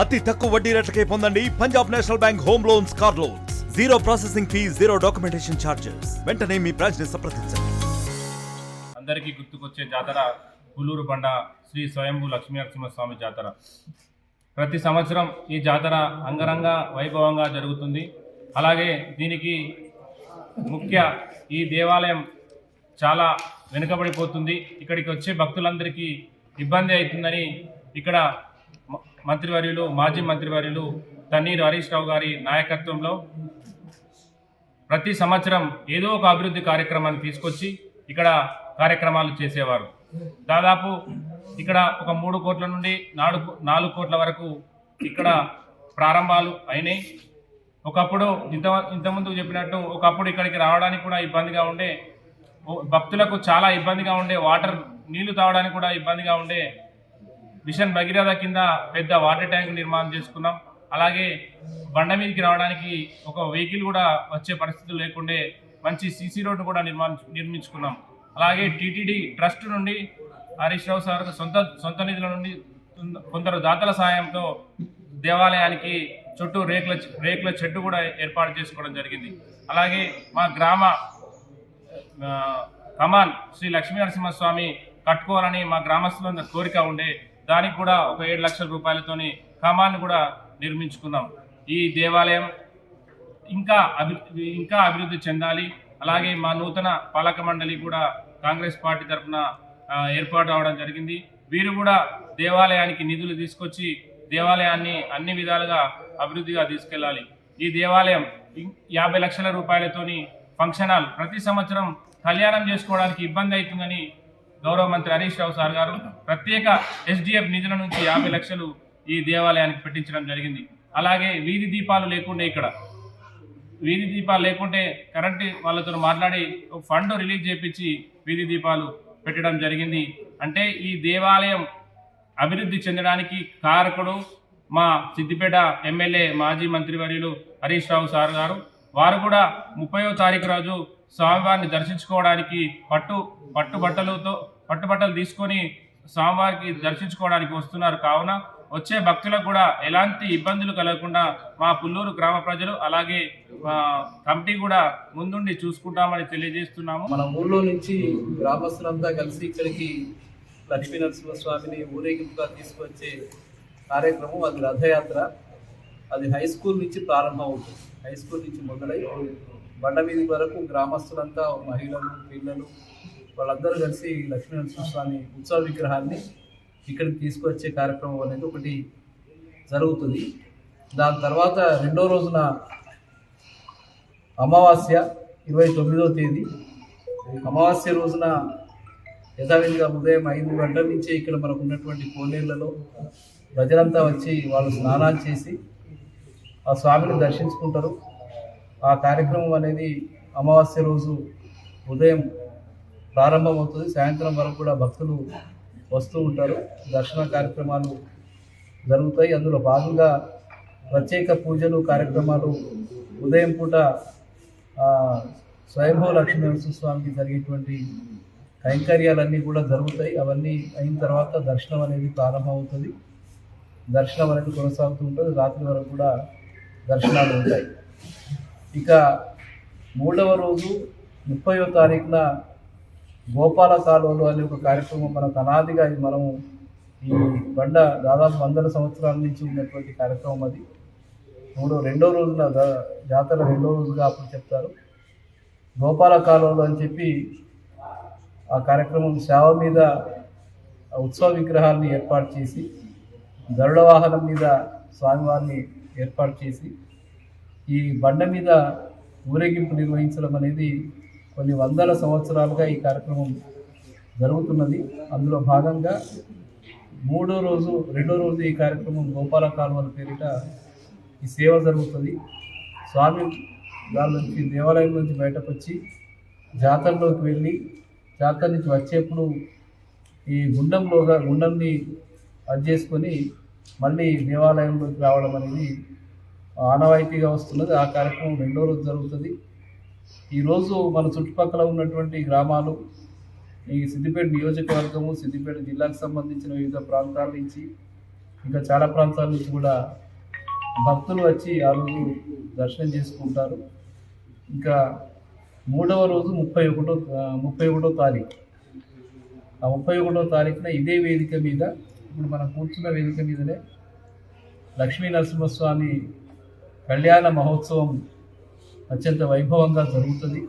అతి తక్కువ వడ్డీ రేట్లకే పొందండి Punjab National Bank home loans car loans. Zero processing fee zero documentation charges వెంటనే మీ బ్రాంచ్ని సంప్రదించండి. అందరికీ గుర్తుకొచ్చే జాతర పులూరు బండ శ్రీ స్వయంభూ లక్ష్మీ నరసింహస్వామి జాతర. ప్రతి సంవత్సరం ఈ జాతర అంగరంగ వైభవంగా జరుగుతుంది. అలాగే దీనికి ముఖ్య ఈ దేవాలయం చాలా వెనుకబడిపోతుంది. ఇక్కడికి వచ్చే భక్తులందరికీ ఇబ్బంది అవుతుందని ఇక్కడ మంత్రివర్యులు మాజీ మంత్రివర్యులు తన్నీరు హరీష్ రావు గారి నాయకత్వంలో ప్రతి సంవత్సరం ఏదో ఒక అభివృద్ధి కార్యక్రమాన్ని తీసుకొచ్చి ఇక్కడ కార్యక్రమాలు చేసేవారు. దాదాపు ఇక్కడ ఒక మూడు కోట్ల నుండి నాలుగు నాలుగు కోట్ల వరకు ఇక్కడ ప్రారంభాలు అయినాయి. ఒకప్పుడు ఇంత ఇంతకుముందు చెప్పినట్టు ఒకప్పుడు ఇక్కడికి రావడానికి కూడా ఇబ్బందిగా ఉండే భక్తులకు చాలా ఇబ్బందిగా ఉండే వాటర్ నీళ్ళు తాగడానికి కూడా ఇబ్బందిగా ఉండే మిషన్ భగీరథ కింద పెద్ద వాటర్ ట్యాంక్ నిర్మాణం చేసుకున్నాం. అలాగే బండ మీదకి రావడానికి ఒక వెహికల్ కూడా వచ్చే పరిస్థితులు లేకుండే మంచి సీసీ రోడ్డు కూడా నిర్మాణ నిర్మించుకున్నాం. అలాగే టీటీడీ ట్రస్ట్ నుండి హరీష్ రావు సార్ సొంత సొంత నిధుల నుండి కొందరు దాతల సాయంతో దేవాలయానికి చుట్టూ రేకుల రేకుల చెట్టు కూడా ఏర్పాటు చేసుకోవడం జరిగింది. అలాగే మా గ్రామ కమాన్ శ్రీ లక్ష్మీ నరసింహస్వామి కట్టుకోవాలని మా గ్రామస్తులందరి కోరిక ఉండే దానికి కూడా ఒక ఏడు లక్షల రూపాయలతోని కమాన్ కూడా నిర్మించుకున్నాం. ఈ దేవాలయం ఇంకా అభి ఇంకా అభివృద్ధి చెందాలి. అలాగే మా నూతన పాలక మండలి కూడా కాంగ్రెస్ పార్టీ తరఫున ఏర్పాటు అవడం జరిగింది. వీరు కూడా దేవాలయానికి నిధులు తీసుకొచ్చి దేవాలయాన్ని అన్ని విధాలుగా అభివృద్ధిగా తీసుకెళ్ళాలి. ఈ దేవాలయం యాభై లక్షల రూపాయలతోని ఫంక్షన్ హాల్ ప్రతి సంవత్సరం కళ్యాణం చేసుకోవడానికి ఇబ్బంది అవుతుందని గౌరవ మంత్రి హరీష్ రావు సార్ గారు ప్రత్యేక ఎస్డిఎఫ్ నిధుల నుంచి యాభై లక్షలు ఈ దేవాలయానికి పెట్టించడం జరిగింది. అలాగే వీధి దీపాలు లేకుండా ఇక్కడ వీధి దీపాలు లేకుంటే కరెంట్ వాళ్ళతో మాట్లాడి ఒక ఫండ్ రిలీజ్ చేపించి వీధి దీపాలు పెట్టడం జరిగింది. అంటే ఈ దేవాలయం అభివృద్ధి చెందడానికి కారకుడు మా సిద్దిపేట ఎమ్మెల్యే మాజీ మంత్రివర్యులు హరీష్ రావు సార్ గారు వారు కూడా ముప్పయో తారీఖు రోజు స్వామివారిని దర్శించుకోవడానికి పట్టు పట్టుబట్టలతో పట్టుబట్టలు తీసుకొని స్వామివారికి దర్శించుకోవడానికి వస్తున్నారు. కావున వచ్చే భక్తులకు కూడా ఎలాంటి ఇబ్బందులు కలగకుండా మా పుల్లూరు గ్రామ ప్రజలు అలాగే మా కమిటీ కూడా ముందుండి చూసుకుంటామని తెలియజేస్తున్నాము. మన ఊళ్ళో నుంచి గ్రామస్తులంతా కలిసి ఇక్కడికి లక్ష్మీ నరసింహస్వామిని ఊరేగింపుగా తీసుకొచ్చే కార్యక్రమం అది రథయాత్ర. అది హై స్కూల్ నుంచి ప్రారంభం అవుతుంది. హై స్కూల్ నుంచి మొదలై బండ వీధి వరకు గ్రామస్తులంతా మహిళలు పిల్లలు వాళ్ళందరూ కలిసి లక్ష్మీ నరసింహస్వామి ఉత్సవ విగ్రహాన్ని ఇక్కడికి తీసుకొచ్చే కార్యక్రమం అనేది ఒకటి జరుగుతుంది. దాని తర్వాత రెండో రోజున అమావాస్య ఇరవై తొమ్మిదో తేదీ. అమావాస్య రోజున యథావిధిగా ఉదయం ఐదు గంటల నుంచే ఇక్కడ మనకు ఉన్నటువంటి కోనేళ్ళలో ప్రజలంతా వచ్చి వాళ్ళు స్నానాలు చేసి ఆ స్వామిని దర్శించుకుంటారు. ఆ కార్యక్రమం అనేది అమావాస్య రోజు ఉదయం ప్రారంభమవుతుంది. సాయంత్రం వరకు కూడా భక్తులు వస్తూ ఉంటారు. దర్శన కార్యక్రమాలు జరుగుతాయి. అందులో భాగంగా ప్రత్యేక పూజలు కార్యక్రమాలు. ఉదయం పూట స్వయంభూ లక్ష్మీ నరసింహస్వామికి జరిగేటువంటి కైంకర్యాలన్నీ కూడా జరుగుతాయి. అవన్నీ అయిన తర్వాత దర్శనం అనేది ప్రారంభమవుతుంది. దర్శనం అనేది కొనసాగుతూ ఉంటుంది. రాత్రి వరకు కూడా దర్శనాలు ఉంటాయి. ఇక మూడవ రోజు ముప్పయో తారీఖున గోపాల కాలువలు అనే ఒక కార్యక్రమం మనకు అనాదిగా మనము ఈ బండ దాదాపు వందల సంవత్సరాల నుంచి ఉన్నటువంటి కార్యక్రమం అది. మూడో రెండో రోజున జాతర రెండో రోజుగా అప్పుడు చెప్తారు. గోపాల కాలువలు అని చెప్పి ఆ కార్యక్రమం సేవ మీద ఉత్సవ విగ్రహాన్ని ఏర్పాటు చేసి గరుడ వాహనం మీద స్వామివారిని ఏర్పాటు చేసి ఈ బండ మీద ఊరేగింపు నిర్వహించడం అనేది కొన్ని వందల సంవత్సరాలుగా ఈ కార్యక్రమం జరుగుతున్నది. అందులో భాగంగా మూడో రోజు రెండో రోజు ఈ కార్యక్రమం గోపాల కాలువల పేరిట ఈ సేవ జరుగుతుంది. స్వామి దాని నుంచి దేవాలయం నుంచి బయటకు వచ్చి జాతరలోకి వెళ్ళి జాతర నుంచి వచ్చేప్పుడు ఈ గుండంలోగా గుండంని అది చేసుకొని మళ్ళీ దేవాలయంలోకి రావడం అనేది ఆనవాయితీగా వస్తున్నది. ఆ కార్యక్రమం రెండో రోజు జరుగుతుంది. ఈరోజు మన చుట్టుపక్కల ఉన్నటువంటి గ్రామాలు ఈ సిద్దిపేట నియోజకవర్గము సిద్దిపేట జిల్లాకు సంబంధించిన వివిధ ప్రాంతాల నుంచి ఇంకా చాలా ప్రాంతాల నుంచి కూడా భక్తులు వచ్చి ఆ రోజు దర్శనం చేసుకుంటారు. ఇంకా మూడవ రోజు ముప్పై ఒకటో ముప్పై ఒకటో తారీఖు. ఆ ముప్పై ఒకటో తారీఖున ఇదే వేదిక మీద ఇప్పుడు మనం కూర్చున్న వేదిక మీదనే లక్ష్మీ నరసింహస్వామి కళ్యాణ మహోత్సవం అత్యంత వైభవంగా జరుగుతుంది.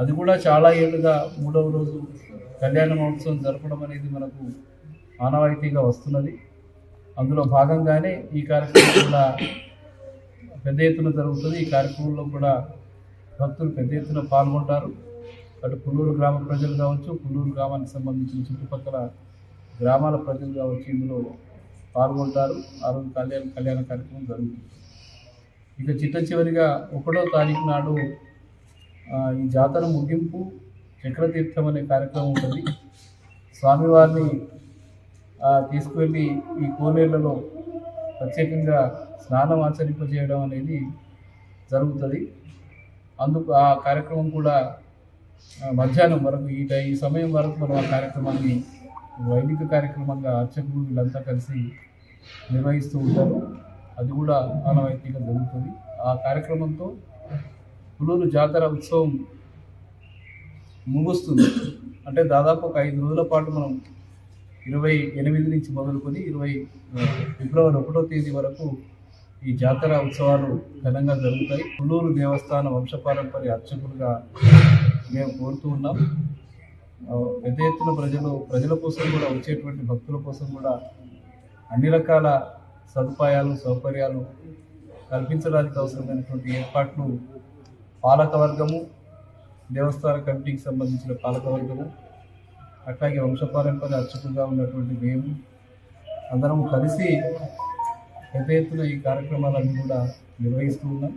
అది కూడా చాలా ఏళ్ళుగా మూడవ రోజు కళ్యాణ మహోత్సవం జరపడం అనేది మనకు ఆనవాయితీగా వస్తున్నది. అందులో భాగంగానే ఈ కార్యక్రమం కూడా పెద్ద ఎత్తున జరుగుతుంది. ఈ కార్యక్రమంలో కూడా భక్తులు పెద్ద ఎత్తున పాల్గొంటారు. అటు పుల్లూరు గ్రామ ప్రజలు కావచ్చు పుల్లూరు గ్రామానికి సంబంధించిన చుట్టుపక్కల గ్రామాల ప్రజలు కావచ్చు ఇందులో పాల్గొంటారు. ఆ రోజు కళ్యాణ కళ్యాణ కార్యక్రమం జరుగుతుంది. ఇక చిట్ట చివరిగా ఒకటో తారీఖు నాడు ఈ జాతర ముగింపు చక్రతీర్థం అనే కార్యక్రమం ఉంటుంది. స్వామివారిని తీసుకువెళ్ళి ఈ కోనేళ్ళలో ప్రత్యేకంగా స్నానం ఆచరింపజేయడం అనేది జరుగుతుంది. అందుకు ఆ కార్యక్రమం కూడా మధ్యాహ్నం వరకు ఈ ఈ సమయం వరకు మనం ఆ కార్యక్రమాన్ని వైదిక కార్యక్రమంగా అర్చకులు వీళ్ళంతా కలిసి నిర్వహిస్తూ ఉంటారు. అది కూడా ఆనవాయితీగా జరుగుతుంది. ఆ కార్యక్రమంతో పులూరు జాతర ఉత్సవం ముగుస్తుంది. అంటే దాదాపు ఒక ఐదు రోజుల పాటు మనం ఇరవై ఎనిమిది నుంచి మొదలుకొని ఇరవై ఫిబ్రవరి ఒకటో తేదీ వరకు ఈ జాతర ఉత్సవాలు ఘనంగా జరుగుతాయి. పులూరు దేవస్థాన వంశపారంపర్య అర్చకులుగా మేము కోరుతూ ఉన్నాం. పెద్ద ఎత్తున ప్రజలు ప్రజల కోసం కూడా వచ్చేటువంటి భక్తుల కోసం కూడా అన్ని రకాల సదుపాయాలు సౌకర్యాలు కల్పించడానికి అవసరమైనటువంటి ఏర్పాట్లు పాలకవర్గము దేవస్థాన కమిటీకి సంబంధించిన పాలకవర్గము అట్లాగే వంశపారంపర్య అర్చకులుగా ఉన్నటువంటి మేము అందరం కలిసి పెద్ద ఎత్తున ఈ కార్యక్రమాలన్నీ కూడా నిర్వహిస్తూ ఉన్నాం.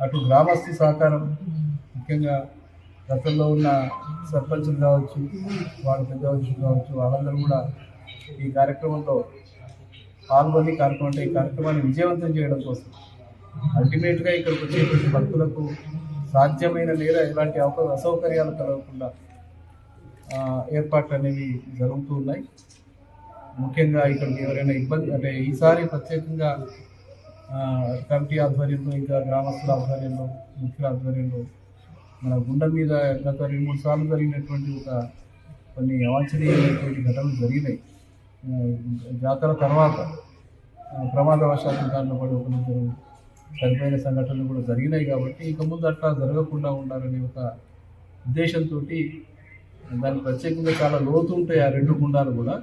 అటు గ్రామస్తు సహకారం ముఖ్యంగా గతంలో ఉన్న సర్పంచులు కావచ్చు వాళ్ళ పెద్ద కావచ్చు వాళ్ళందరూ కూడా ఈ కార్యక్రమంలో పాల్గొని కార్యక్రమం ఈ కార్యక్రమాన్ని విజయవంతం చేయడం కోసం అల్టిమేట్గా ఇక్కడికి వచ్చేటువంటి భక్తులకు సాధ్యమైన లేదా ఎలాంటి అవక అసౌకర్యాలు కలగకుండా ఏర్పాట్లు అనేవి జరుగుతూ ఉన్నాయి. ముఖ్యంగా ఇక్కడికి ఎవరైనా ఇబ్బంది అంటే ఈసారి ప్రత్యేకంగా కమిటీ ఆధ్వర్యంలో ఇంకా గ్రామస్తుల ఆధ్వర్యంలో ముఖ్యుల ఆధ్వర్యంలో మన గుండె మీద గత రెండు మూడు సార్లు జరిగినటువంటి ఒక కొన్ని అవాంఛనీయమైనటువంటి ఘటనలు జరిగినాయి. జాతర తర్వాత ప్రమాదవశాత్తు దాంట్లో పడి ఒకరిద్దరు చనిపోయిన సంఘటనలు కూడా జరిగినాయి కాబట్టి ఇక ముందు అట్లా జరగకుండా ఉండాలనే ఒక ఉద్దేశంతో దానికి ప్రత్యేకంగా చాలా లోతు ఉంటాయి ఆ రెండు గుండాలు కూడా.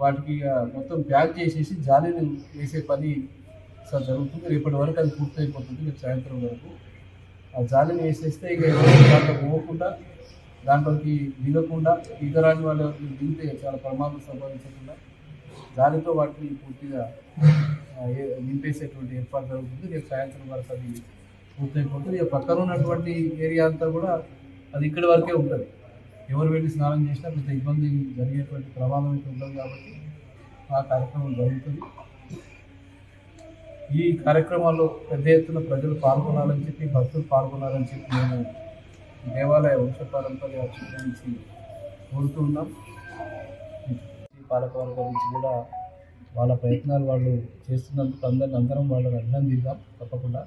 వాటికి ఇక మొత్తం ప్యాక్ చేసేసి జాలీని వేసే పని సార్ జరుగుతుంది. రేపటి వరకు అది పూర్తయిపోతుంది. రేపు సాయంత్రం వరకు ఆ జాలీని వేసేస్తే ఇక ఎవరు దాంట్లో పోకుండా దాంట్లోకి దిగకుండా ఈతరాని వాళ్ళు దిగితే చాలా ప్రమాదం సంభవించకుండా దానితో వాటిని పూర్తిగా ఏ- నింపేసేటువంటి ఏర్పాటు జరుగుతుంది. రేపు సాయంత్రం వరకు అది పూర్తయిపోతుంది. రేపు పక్కన ఉన్నటువంటి ఏరియా అంతా కూడా అది ఇక్కడి వరకే ఉంటుంది. ఎవరు వెళ్ళి స్నానం చేసినా కొంత ఇబ్బంది జరిగేటువంటి ప్రమాదం అయితే ఉండదు కాబట్టి ఆ కార్యక్రమం జరుగుతుంది. ఈ కార్యక్రమాల్లో పెద్ద ఎత్తున ప్రజలు పాల్గొనాలని చెప్పి భక్తులు పాల్గొనాలని చెప్పి మేము దేవాలయ వంశ పారంపర్య కోరుతున్నాం. నుంచి గురించి పాలకవర్గం నుంచి కూడా వాళ్ళ ప్రయత్నాలు వాళ్ళు చేస్తున్నందుకు అందరిని అందరం వాళ్ళని అభినందిద్దాం తప్పకుండా.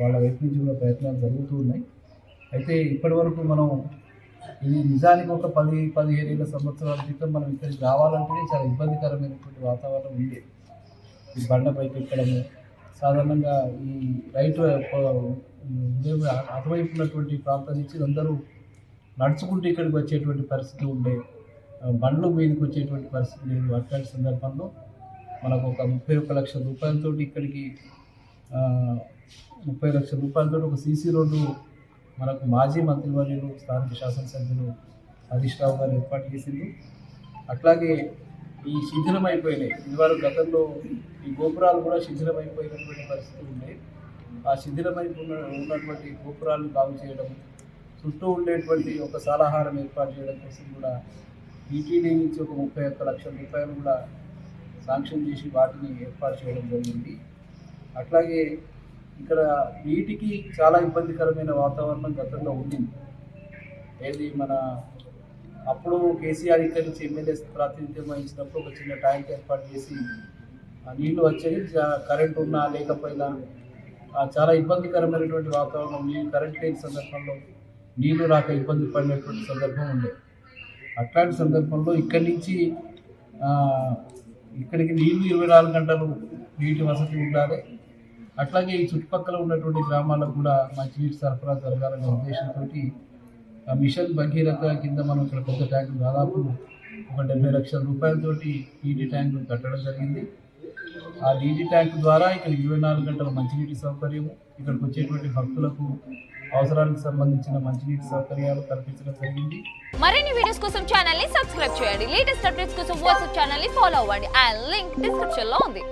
వాళ్ళ వైపు నుంచి కూడా ప్రయత్నాలు జరుగుతూ ఉన్నాయి. అయితే ఇప్పటి వరకు మనం ఇది నిజానికి ఒక పది పదిహేను ఏళ్ళ సంవత్సరాల క్రితం మనం ఇక్కడికి రావాలంటేనే చాలా ఇబ్బందికరమైనటువంటి వాతావరణం ఉంది. ఈ బండపైకి ఎక్కడము సాధారణంగా ఈ రైట్ అటువైపు ఉన్నటువంటి ప్రాంతం నుంచి అందరూ నడుచుకుంటూ ఇక్కడికి వచ్చేటువంటి పరిస్థితి ఉండే బండ్ల మీదకి వచ్చేటువంటి పరిస్థితి లేదు. అట్లాంటి సందర్భంలో మనకు ఒక ముప్పై ఒక్క లక్షల రూపాయలతో ఇక్కడికి ముప్పై లక్షల రూపాయలతో ఒక సీసీ రోడ్డు మనకు మాజీ మంత్రివర్యులు స్థానిక శాసనసభ్యులు హరీష్ రావు గారు ఏర్పాటు చేసింది. అట్లాగే ఈ శిథిలమైపోయినాయి. ఇదివరకు గతంలో ఈ గోపురాలు కూడా శిథిలమైపోయినటువంటి పరిస్థితులు ఉన్నాయి ఆ శిథిలమైపోయిన ఉన్నటువంటి గోపురాలను బాగు చేయడం చుట్టూ ఉండేటువంటి ఒక సలహారం ఏర్పాటు చేయడం కోసం కూడా ఈటీడీ నుంచి ఒక ముప్పై ఒక్క లక్షల రూపాయలు కూడా శాంక్షన్ చేసి వాటిని ఏర్పాటు చేయడం జరిగింది. అట్లాగే ఇక్కడ నీటికి చాలా ఇబ్బందికరమైన వాతావరణం గతంలో ఉండింది. ఏది మన అప్పుడు కేసీఆర్ ఇక్కడ నుంచి ఎమ్మెల్యే ప్రాతినిధ్యం వహించినప్పుడు ఒక చిన్న ట్యాంక్ ఏర్పాటు చేసి ఆ నీళ్ళు వచ్చేది కరెంట్ ఉన్నా లేకపోయినా చాలా ఇబ్బందికరమైనటువంటి వాతావరణం నీళ్ళు కరెంట్ లేని సందర్భంలో నీళ్ళు రాక ఇబ్బంది పడినటువంటి సందర్భం ఉండే అట్లాంటి సందర్భంలో ఇక్కడి నుంచి ఇక్కడికి నీళ్ళు ఇరవై నాలుగు గంటలు నీటి వసతి ఉండాలి. అట్లాగే ఈ చుట్టుపక్కల ఉన్నటువంటి గ్రామాలకు కూడా మంచినీటి సరఫరా జరగాలనే ఉద్దేశంతో ఆ మిషన్ భగీరథ కింద మనం ఇక్కడ కొత్త ట్యాంకు దాదాపు ఒక డెబ్బై లక్షల రూపాయలతోటి నీటి ట్యాంకు కట్టడం జరిగింది. ఆ నీటి ట్యాంక్ ద్వారా ఇక్కడ ఇరవై నాలుగు గంటల మంచినీటి సౌకర్యం ఇక్కడికి వచ్చేటువంటి భక్తులకు అవసరాలకు సంబంధించిన మంచినీటి సౌకర్యాలు కల్పించడం జరిగింది. మరిన్ని వీడియోస్ కోసం ఛానల్ని సబ్స్క్రైబ్ చేయండి. లేటెస్ట్ అప్డేట్స్ కోసం వాట్సాప్ ఛానల్ని ఫాలో అవ్వండి. అండ్ లింక్ డిస్క్రిప్షన్లో ఉంది.